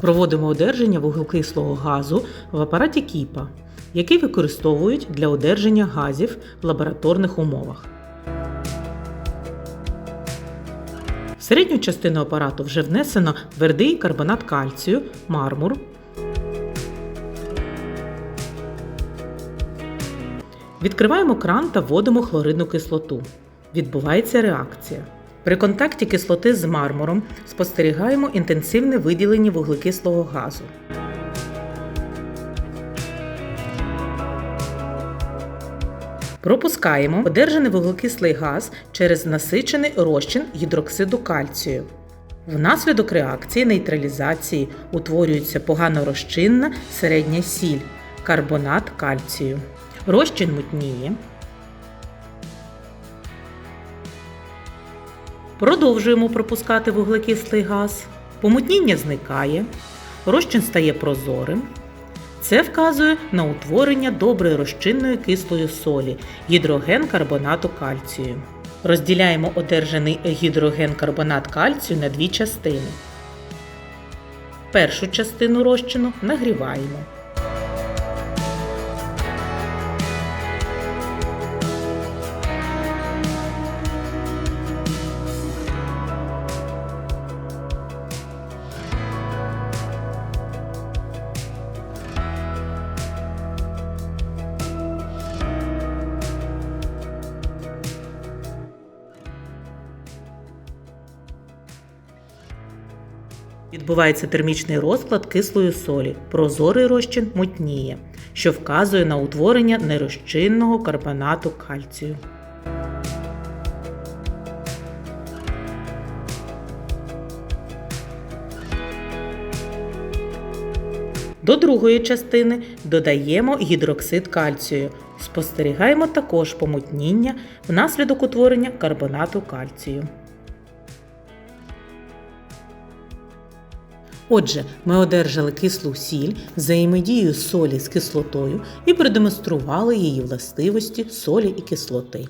Проводимо одержання вуглекислого газу в апараті Кіпа, який використовують для одержання газів в лабораторних умовах. В середню частину апарату вже внесено твердий карбонат кальцію, мармур. Відкриваємо кран та вводимо хлоридну кислоту. Відбувається реакція. При контакті кислоти з мармуром спостерігаємо інтенсивне виділення вуглекислого газу. Пропускаємо одержаний вуглекислий газ через насичений розчин гідроксиду кальцію. Внаслідок реакції нейтралізації утворюється погано розчинна середня сіль карбонат кальцію. Розчин мутніє. Продовжуємо пропускати вуглекислий газ. Помутніння зникає, розчин стає прозорим. Це вказує на утворення добре розчинної кислої солі гідроген карбонату кальцію. Розділяємо одержаний гідроген карбонат кальцію на дві частини. Першу частину розчину нагріваємо. Відбувається термічний розклад кислої солі. Прозорий розчин мутніє, що вказує на утворення нерозчинного карбонату кальцію. До другої частини додаємо гідроксид кальцію. Спостерігаємо також помутніння внаслідок утворення карбонату кальцію. Отже, ми одержали кислу сіль взаємодію солі з кислотою і продемонстрували її властивості солі і кислоти.